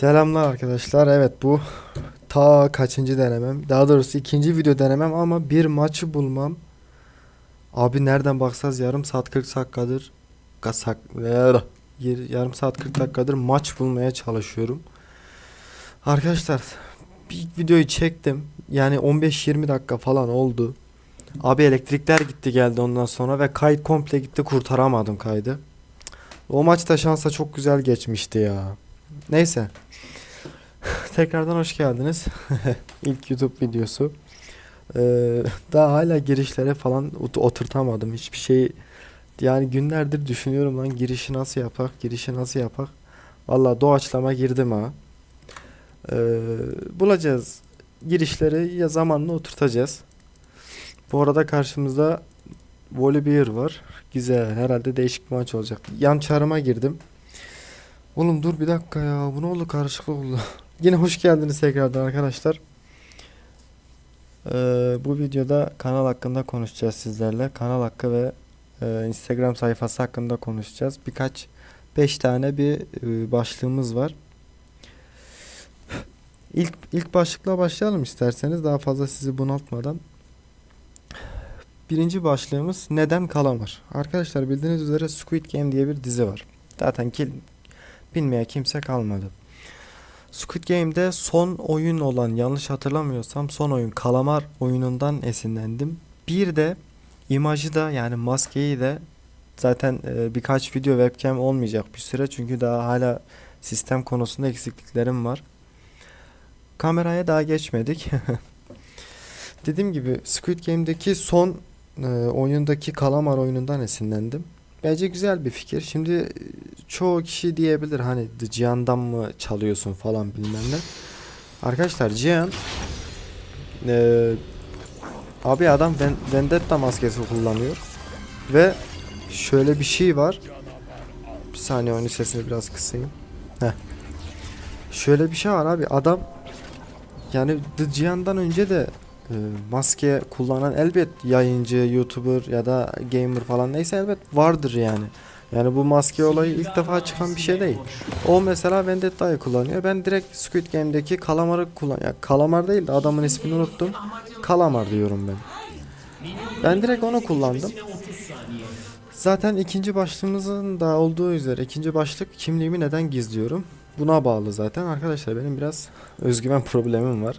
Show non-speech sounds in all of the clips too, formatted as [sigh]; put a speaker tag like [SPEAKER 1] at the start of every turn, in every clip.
[SPEAKER 1] Selamlar arkadaşlar. Evet bu ta kaçıncı denemem. Daha doğrusu ikinci video denemem ama bir maçı bulmam. Abi nereden baksanız yarım saat 40 dakikadır kasak yarım saat 40 dakikadır maç bulmaya çalışıyorum. Arkadaşlar bir videoyu çektim. Yani 15-20 dakika falan oldu. Abi elektrikler gitti geldi ondan sonra ve kayıt komple gitti kurtaramadım kaydı. O maçta şansa çok güzel geçmişti ya. Neyse. Tekrardan hoş geldiniz. [laughs] İlk YouTube videosu. Ee, daha hala girişlere falan ot- oturtamadım. Hiçbir şey yani günlerdir düşünüyorum lan girişi nasıl yapak, girişi nasıl yapak. Valla doğaçlama girdim ha. Ee, bulacağız. Girişleri ya zamanla oturtacağız. Bu arada karşımızda Volibear var. Güzel. Herhalde değişik bir maç olacak. Yan çarıma girdim. Oğlum dur bir dakika ya. Bu ne oldu? Karışıklık oldu. [laughs] Yine hoş geldiniz tekrardan arkadaşlar. Ee, bu videoda kanal hakkında konuşacağız sizlerle. Kanal hakkı ve e, Instagram sayfası hakkında konuşacağız. Birkaç 5 tane bir e, başlığımız var. İlk ilk başlıkla başlayalım isterseniz daha fazla sizi bunaltmadan. Birinci başlığımız neden kalamar? Arkadaşlar bildiğiniz üzere Squid Game diye bir dizi var. Zaten ki bilmeyen kimse kalmadı. Squid Game'de son oyun olan yanlış hatırlamıyorsam son oyun kalamar oyunundan esinlendim. Bir de imajı da yani maskeyi de zaten e, birkaç video webcam olmayacak bir süre çünkü daha hala sistem konusunda eksikliklerim var. Kameraya daha geçmedik. [laughs] Dediğim gibi Squid Game'deki son e, oyundaki kalamar oyunundan esinlendim. Bence güzel bir fikir. Şimdi e, çoğu kişi diyebilir hani "The Cihan'dan mı çalıyorsun falan bilmem ne. Arkadaşlar Cihan e, abi adam Ven- Vendetta maskesi kullanıyor ve şöyle bir şey var. Bir saniye onun sesini biraz kısayım. Heh. Şöyle bir şey var abi adam yani The Cihan'dan önce de maske kullanan elbet yayıncı, YouTuber ya da gamer falan neyse elbet vardır yani. Yani bu maske olayı ilk defa çıkan bir şey değil. O mesela Vendetta'yı kullanıyor. Ben direkt Squid Game'deki Kalamar'ı kullan ya Kalamar değil de adamın ismini unuttum. Kalamar diyorum ben. Ben direkt onu kullandım. Zaten ikinci başlığımızın da olduğu üzere ikinci başlık kimliğimi neden gizliyorum? Buna bağlı zaten. Arkadaşlar benim biraz özgüven [laughs] problemim var.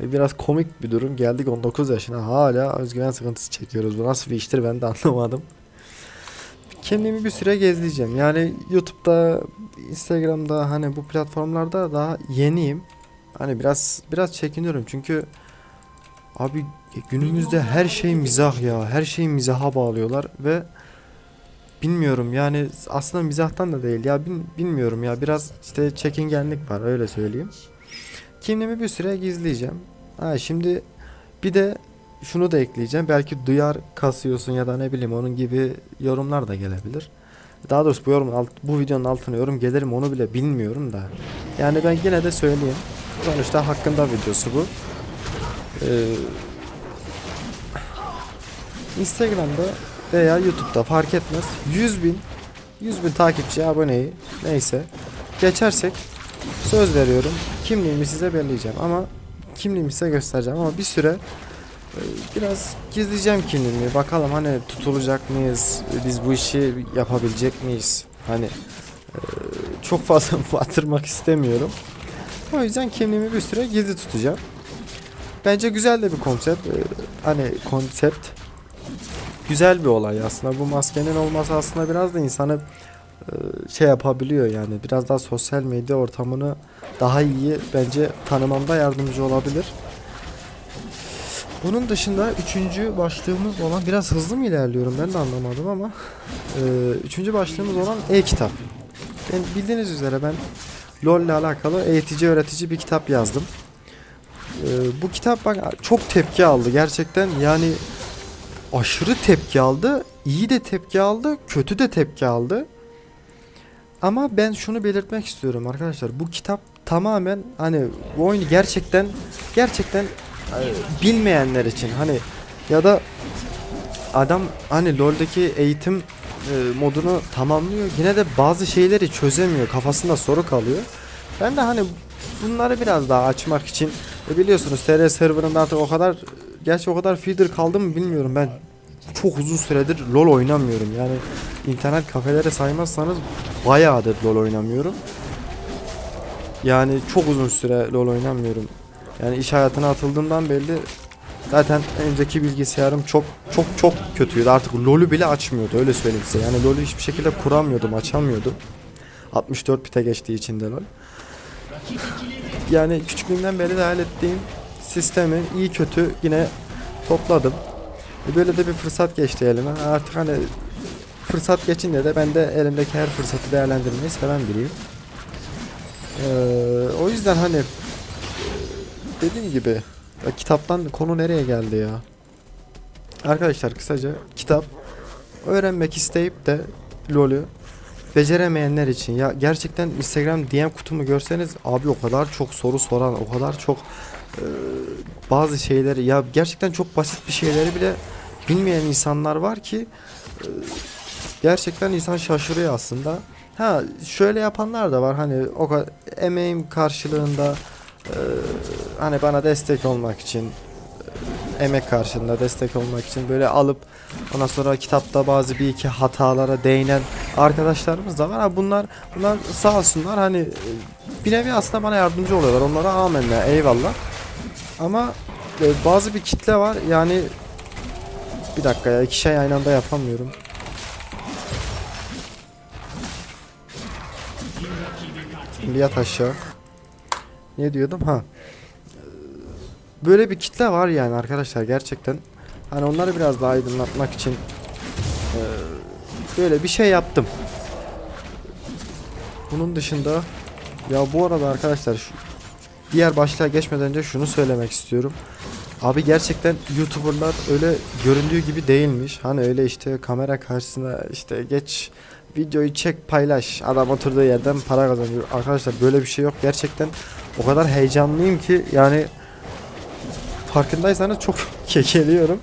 [SPEAKER 1] Biraz komik bir durum. Geldik 19 yaşına hala özgüven sıkıntısı çekiyoruz. Bu nasıl bir iştir ben de [laughs] anlamadım. Kimliğimi bir süre gezleyeceğim. Yani YouTube'da, Instagram'da hani bu platformlarda daha yeniyim. Hani biraz biraz çekiniyorum çünkü abi günümüzde her şey mizah ya. Her şeyi mizaha bağlıyorlar ve bilmiyorum yani aslında mizahtan da değil ya bilmiyorum ya biraz işte çekingenlik var öyle söyleyeyim. Kimliğimi bir süre gizleyeceğim. Ha şimdi bir de şunu da ekleyeceğim. Belki duyar kasıyorsun ya da ne bileyim onun gibi yorumlar da gelebilir. Daha doğrusu bu yorum alt, bu videonun altına yorum gelir mi onu bile bilmiyorum da. Yani ben yine de söyleyeyim. Sonuçta hakkında videosu bu. Ee, Instagram'da veya YouTube'da fark etmez. 100 bin 100 bin takipçi aboneyi neyse geçersek söz veriyorum kimliğimi size belirleyeceğim ama kimliğimi size göstereceğim ama bir süre e, biraz gizleyeceğim kimliğimi. Bakalım hani tutulacak mıyız? Biz bu işi yapabilecek miyiz? Hani e, çok fazla [laughs] batırmak istemiyorum. O yüzden kimliğimi bir süre gizli tutacağım. Bence güzel de bir konsept. E, hani konsept güzel bir olay aslında. Bu maskenin olması aslında biraz da insanı şey yapabiliyor yani biraz daha sosyal medya ortamını daha iyi bence tanımamda yardımcı olabilir. Bunun dışında üçüncü başlığımız olan biraz hızlı mı ilerliyorum ben de anlamadım ama e, üçüncü başlığımız olan e-kitap. Ben bildiğiniz üzere ben LoL ile alakalı eğitici öğretici bir kitap yazdım. E, bu kitap bak çok tepki aldı gerçekten yani aşırı tepki aldı. iyi de tepki aldı, kötü de tepki aldı. Ama ben şunu belirtmek istiyorum arkadaşlar. Bu kitap tamamen hani bu oyunu gerçekten gerçekten e, bilmeyenler için hani ya da adam hani LoL'deki eğitim e, modunu tamamlıyor. Yine de bazı şeyleri çözemiyor. Kafasında soru kalıyor. Ben de hani bunları biraz daha açmak için e biliyorsunuz TR serverında artık o kadar gerçi o kadar feeder kaldı mı bilmiyorum ben çok uzun süredir LoL oynamıyorum. Yani internet kafelere saymazsanız bayağıdır LoL oynamıyorum. Yani çok uzun süre LoL oynamıyorum. Yani iş hayatına atıldığımdan belli zaten önceki bilgisayarım çok çok çok kötüydü. Artık LoL'ü bile açmıyordu öyle söyleyeyim size. Yani LoL'ü hiçbir şekilde kuramıyordum, açamıyordum. 64 bite geçtiği için de LoL. Yani küçüklüğümden beri de hayal sistemi iyi kötü yine topladım. E Böyle de bir fırsat geçti elime. Artık hani fırsat geçince de ben de elimdeki her fırsatı değerlendirmeyi seven biriyim. Ee, o yüzden hani e, dediğim gibi ya kitaptan konu nereye geldi ya? Arkadaşlar kısaca kitap öğrenmek isteyip de LoL'ü beceremeyenler için ya gerçekten Instagram DM kutumu görseniz abi o kadar çok soru soran o kadar çok e, bazı şeyleri ya gerçekten çok basit bir şeyleri bile bilmeyen insanlar var ki e, gerçekten insan şaşırıyor aslında. Ha şöyle yapanlar da var hani o emeğim karşılığında e, hani bana destek olmak için emek karşılığında destek olmak için böyle alıp ondan sonra kitapta bazı bir iki hatalara değinen arkadaşlarımız da var. Ha bunlar bunlar sağ olsunlar hani e, bir nevi aslında bana yardımcı oluyorlar. Onlara amenna eyvallah. Ama e, bazı bir kitle var yani bir dakika ya iki şey aynı anda yapamıyorum. Şimdi yat aşağı. Ne diyordum ha? Böyle bir kitle var yani arkadaşlar gerçekten. Hani onları biraz daha aydınlatmak için e, böyle bir şey yaptım. Bunun dışında ya bu arada arkadaşlar şu diğer başlığa geçmeden önce şunu söylemek istiyorum. Abi gerçekten YouTuber'lar öyle göründüğü gibi değilmiş. Hani öyle işte kamera karşısına işte geç videoyu çek paylaş. Adam oturduğu yerden para kazanıyor. Arkadaşlar böyle bir şey yok. Gerçekten o kadar heyecanlıyım ki yani farkındaysanız çok [laughs] kekeliyorum.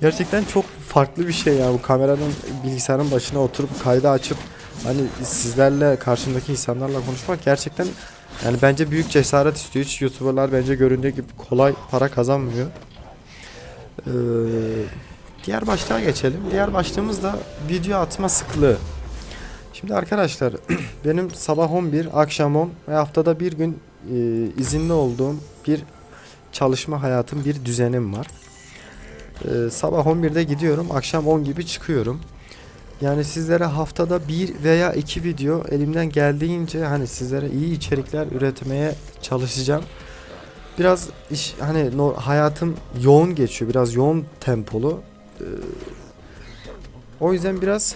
[SPEAKER 1] Gerçekten çok farklı bir şey ya bu kameranın bilgisayarın başına oturup kaydı açıp hani sizlerle karşımdaki insanlarla konuşmak gerçekten yani bence büyük cesaret istiyor. Hiç YouTuber'lar bence göründüğü gibi kolay para kazanmıyor. Ee, diğer başlığa geçelim. Diğer başlığımız da video atma sıklığı. Şimdi arkadaşlar [clears throat] benim sabah 11, akşam 10 ve haftada bir gün e, izinli olduğum bir çalışma hayatım, bir düzenim var. Ee, sabah 11'de gidiyorum, akşam 10 gibi çıkıyorum. Yani sizlere haftada bir veya iki video elimden geldiğince hani sizlere iyi içerikler üretmeye çalışacağım. Biraz iş hani no, hayatım yoğun geçiyor, biraz yoğun tempolu. Ee, o yüzden biraz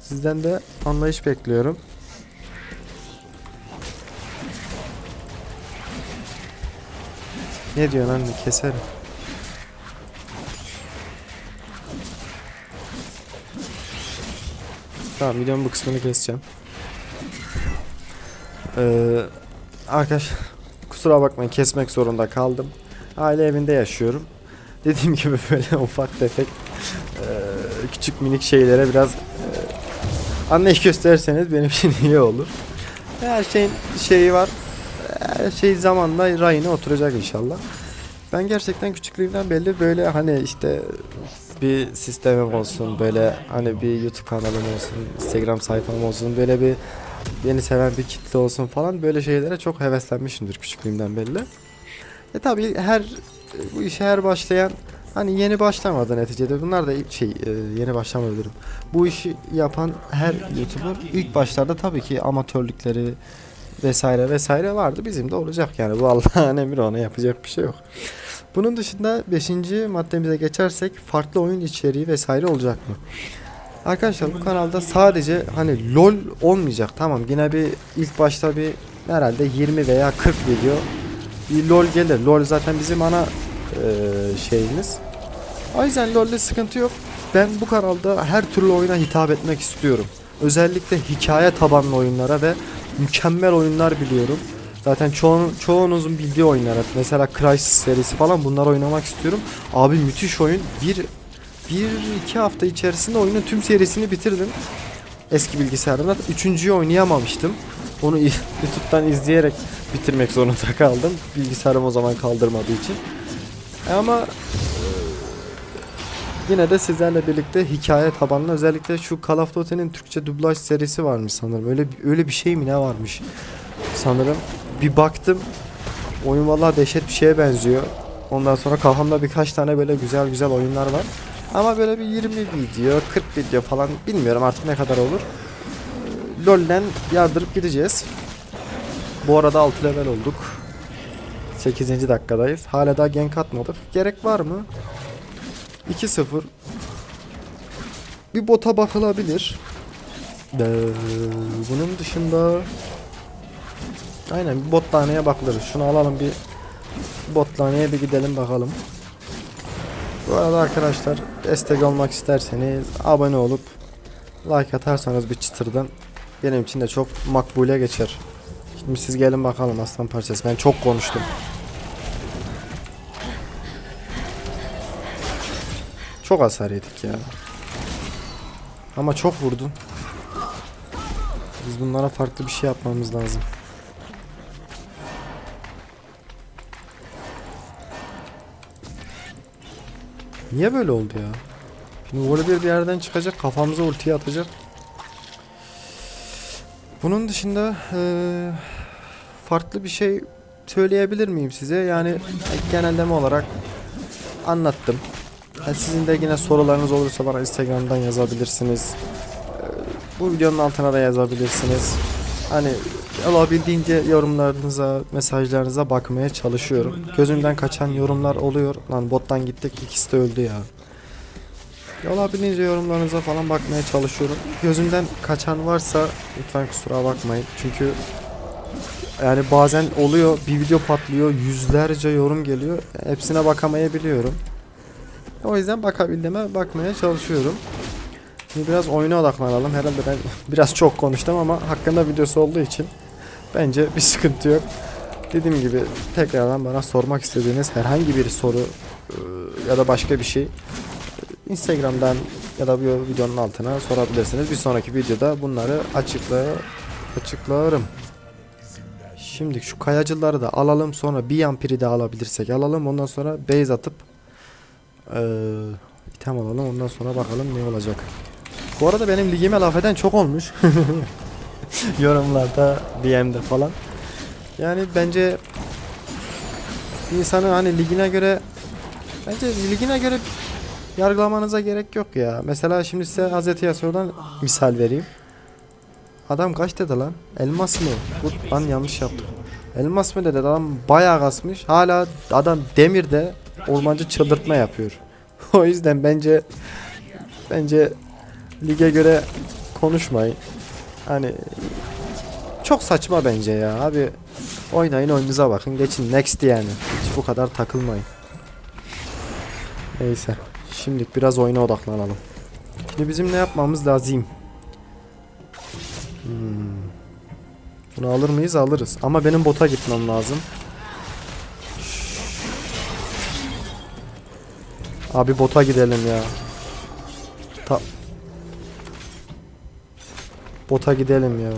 [SPEAKER 1] sizden de anlayış bekliyorum. Ne diyorsun anne keserim. Tamam videonun bu kısmını keseceğim. Ee, arkadaş kusura bakmayın kesmek zorunda kaldım. Aile evinde yaşıyorum. Dediğim gibi [laughs] böyle ufak tefek e, küçük minik şeylere biraz e, anlayış gösterirseniz benim için iyi olur. Her şeyin şeyi var. Şey zamanla rayına oturacak inşallah. Ben gerçekten küçüklüğümden belli böyle hani işte bir sistemim olsun böyle hani bir YouTube kanalım olsun Instagram sayfam olsun böyle bir beni seven bir kitle olsun falan böyle şeylere çok heveslenmişimdir küçüklüğümden belli. E tabi her bu işe her başlayan hani yeni başlamadı neticede bunlar da şey e, yeni başlamadı diyorum. Bu işi yapan her YouTuber ilk başlarda tabii ki amatörlükleri vesaire vesaire vardı bizim de olacak yani bu Allah'ın [laughs] emri ona yapacak bir şey yok. Bunun dışında 5. maddemize geçersek farklı oyun içeriği vesaire olacak mı? Arkadaşlar bu kanalda sadece hani LOL olmayacak. Tamam yine bir ilk başta bir herhalde 20 veya 40 video bir LOL gelir. LOL zaten bizim ana e, şeyimiz. O yüzden LOL'de sıkıntı yok. Ben bu kanalda her türlü oyuna hitap etmek istiyorum. Özellikle hikaye tabanlı oyunlara ve mükemmel oyunlar biliyorum. Zaten çoğun, çoğunuzun bildiği oyunlar. Mesela Crysis serisi falan bunlar oynamak istiyorum. Abi müthiş oyun. Bir, bir iki hafta içerisinde oyunun tüm serisini bitirdim. Eski bilgisayarımda. Üçüncüyü oynayamamıştım. Onu [laughs] YouTube'dan izleyerek bitirmek zorunda kaldım. Bilgisayarım o zaman kaldırmadığı için. Ama e, yine de sizlerle birlikte hikaye tabanlı özellikle şu Call of Duty'nin Türkçe dublaj serisi varmış sanırım. Öyle öyle bir şey mi ne varmış sanırım. Bir baktım oyun vallahi dehşet bir şeye benziyor. Ondan sonra kafamda birkaç tane böyle güzel güzel oyunlar var. Ama böyle bir 20 video, 40 video falan bilmiyorum artık ne kadar olur. LoL'den yardırıp gideceğiz. Bu arada 6 level olduk. 8. dakikadayız. Hala daha gank atmadık. Gerek var mı? 2-0. Bir bota bakılabilir. Ee, bunun dışında Aynen bir botlaneye bakılır. Şunu alalım bir botlaneye bir gidelim bakalım. Bu arada arkadaşlar destek olmak isterseniz abone olup like atarsanız bir çıtırdan benim için de çok makbule geçer. Şimdi siz gelin bakalım aslan parçası. Ben çok konuştum. Çok hasar yedik ya. Ama çok vurdun. Biz bunlara farklı bir şey yapmamız lazım. Niye böyle oldu ya? Şimdi Volibear bir yerden çıkacak kafamıza ultiyi atacak. Bunun dışında eee, farklı bir şey söyleyebilir miyim size? Yani genelleme olarak anlattım. Ha, sizin de yine sorularınız olursa bana Instagram'dan yazabilirsiniz. Eee, bu videonun altına da yazabilirsiniz. Hani olabildiğince yorumlarınıza, mesajlarınıza bakmaya çalışıyorum. Gözümden kaçan yorumlar oluyor. Lan bottan gittik ikisi de öldü ya. Olabildiğince yorumlarınıza falan bakmaya çalışıyorum. Gözümden kaçan varsa lütfen kusura bakmayın. Çünkü yani bazen oluyor bir video patlıyor yüzlerce yorum geliyor. Hepsine bakamayabiliyorum. O yüzden bakabildiğime bakmaya çalışıyorum. Şimdi biraz oyuna odaklanalım. Herhalde ben [laughs] biraz çok konuştum ama hakkında videosu olduğu için bence bir sıkıntı yok. Dediğim gibi tekrardan bana sormak istediğiniz herhangi bir soru e, ya da başka bir şey Instagram'dan ya da bu videonun altına sorabilirsiniz. Bir sonraki videoda bunları açıkla açıklarım. Şimdi şu kayacıları da alalım sonra bir yampiri de alabilirsek alalım. Ondan sonra base atıp eee item alalım. Ondan sonra bakalım ne olacak. Bu arada benim ligime laf eden çok olmuş. [laughs] Yorumlarda, DM'de falan. Yani bence bir insanı hani ligine göre bence ligine göre yargılamanıza gerek yok ya. Mesela şimdi size Hazreti Yasuo'dan misal vereyim. Adam kaç dedi lan? Elmas mı? Bu lan yanlış yaptım. Elmas mı dedi adam bayağı kasmış. Hala adam demirde ormancı çıldırtma yapıyor. [laughs] o yüzden bence bence lige göre konuşmayın. Hani çok saçma bence ya abi. Oynayın oyunuza bakın. Geçin next yani. Hiç bu kadar takılmayın. Neyse. Şimdilik biraz oyuna odaklanalım. Şimdi bizim ne yapmamız lazım? Hmm. Bunu alır mıyız? Alırız. Ama benim bota gitmem lazım. Abi bota gidelim ya. Ta Bota gidelim ya.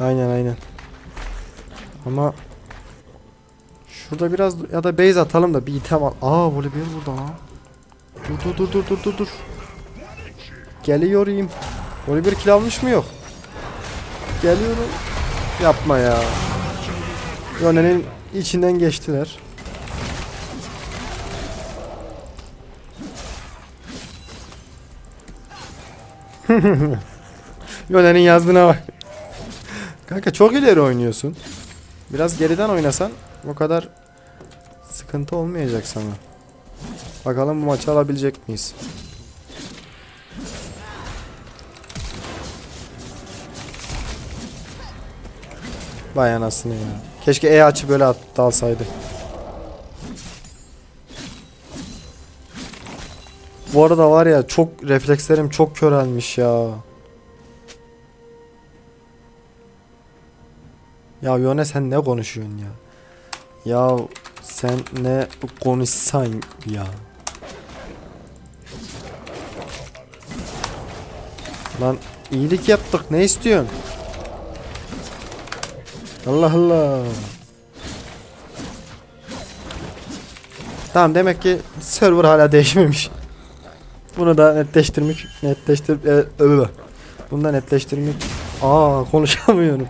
[SPEAKER 1] Aynen aynen. Ama Şurada biraz ya da base atalım da bir item al. Aa voleybol burada lan. Dur dur dur dur dur dur. Geliyorum. Voleybol kill almış mı yok? Geliyorum. Yapma ya. Yone'nin içinden geçtiler. [laughs] Yone'nin yazdığına bak. Kanka çok ileri oynuyorsun. Biraz geriden oynasan bu kadar sıkıntı olmayacak sana. Bakalım bu maçı alabilecek miyiz? Vay anasını ya. Keşke E açı böyle at. Bu arada var ya çok reflekslerim çok körelmiş ya. Ya Yone sen ne konuşuyorsun ya? Ya sen ne konuşsan ya? Lan iyilik yaptık ne istiyorsun? Allah Allah. Tamam demek ki server hala değişmemiş. Bunu da netleştirmek netleştir e, ö- Bunu da netleştirmek. Aa konuşamıyorum.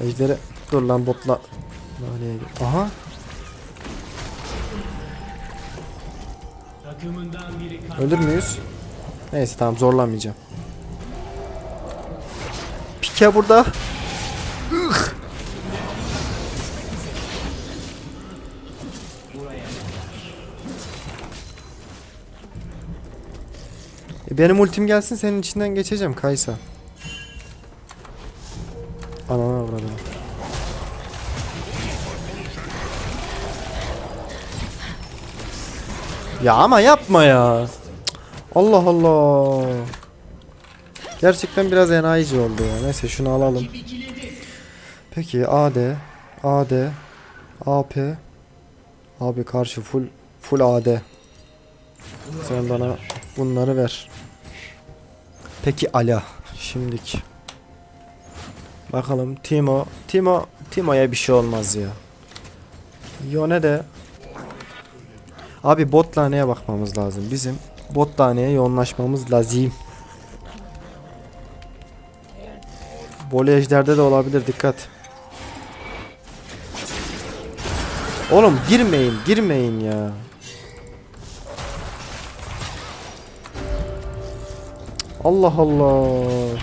[SPEAKER 1] Ejderi dur lan botla. Aha. Ölür müyüz? Neyse tamam zorlamayacağım. Pike burada. Benim ultim gelsin senin içinden geçeceğim Kaysa. Anana avradım. Ya ama yapma ya. Allah Allah. Gerçekten biraz enayici oldu ya. Neyse şunu alalım. Peki AD, AD, AP. Abi karşı full full AD. Sen bana bunları ver. Peki Ala. Şimdiki. Bakalım Timo. Timo. Timo'ya bir şey olmaz ya. Yone de. Abi bot laneye bakmamız lazım. Bizim bot laneye yoğunlaşmamız lazım. Bolu ejderde de olabilir dikkat. Oğlum girmeyin girmeyin ya. Allah Allah.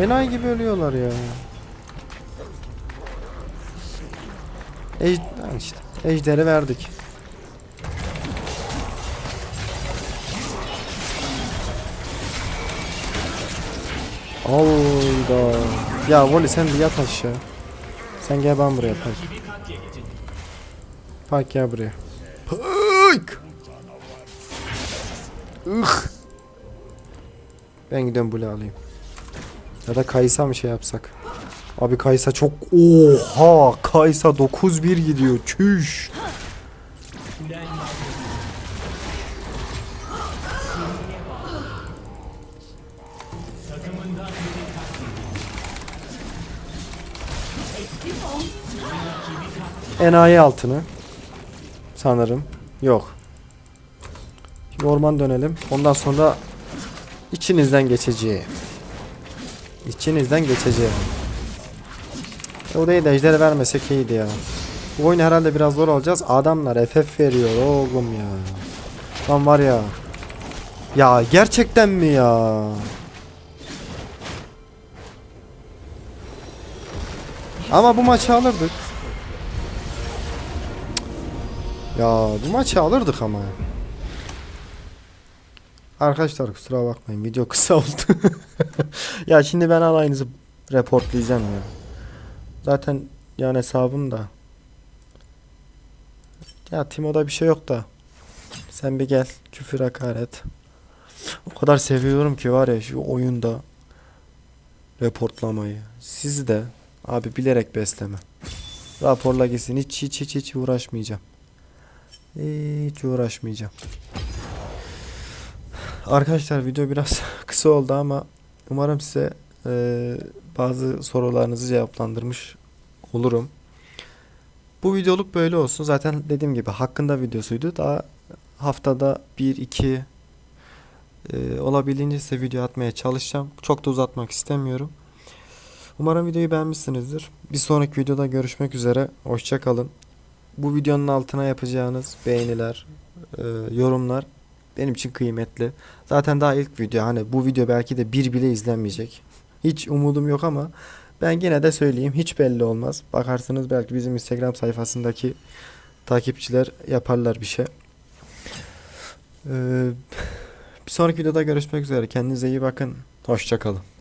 [SPEAKER 1] Enayi gibi ölüyorlar ya. Ej işte. Ejderi verdik. Alda. Ya Voli sen bir yat aşağı. Sen gel ben buraya park. Park gel buraya. Park. Ih. Ben gidiyorum bule alayım. Ya da Kaysa mı şey yapsak? Abi Kaysa çok oha Kaysa 9-1 gidiyor. Çüş. Enayi altını. Sanırım. Yok. Şimdi orman dönelim. Ondan sonra içinizden geçeceğim. İçinizden geçeceğim. E, O değil de ejderi vermesek iyiydi ya. Bu oyunu herhalde biraz zor alacağız. Adamlar FF veriyor oğlum ya. Lan var ya. Ya gerçekten mi ya? Ama bu maçı alırdık. Ya bu maçı alırdık ama. Arkadaşlar kusura bakmayın video kısa oldu. [laughs] ya şimdi ben alayınızı reportlayacağım ya. Zaten yani hesabım da. Ya Timo'da bir şey yok da. Sen bir gel küfür hakaret. O kadar seviyorum ki var ya şu oyunda reportlamayı. Sizi de abi bilerek besleme. Raporla gitsin hiç hiç hiç hiç uğraşmayacağım. Hiç uğraşmayacağım. Arkadaşlar video biraz [laughs] kısa oldu ama umarım size eee, bazı sorularınızı cevaplandırmış olurum. Bu videoluk böyle olsun. Zaten dediğim gibi hakkında videosuydu. Daha haftada 1-2 eee, olabildiğince size video atmaya çalışacağım. Çok da uzatmak istemiyorum. Umarım videoyu beğenmişsinizdir. Bir sonraki videoda görüşmek üzere. Hoşça kalın. Bu videonun altına yapacağınız beğeniler, eee, yorumlar benim için kıymetli. Zaten daha ilk video hani bu video belki de bir bile izlenmeyecek. Hiç umudum yok ama ben gene de söyleyeyim hiç belli olmaz. Bakarsınız belki bizim Instagram sayfasındaki takipçiler yaparlar bir şey. Ee, bir sonraki videoda görüşmek üzere. Kendinize iyi bakın. Hoşça kalın.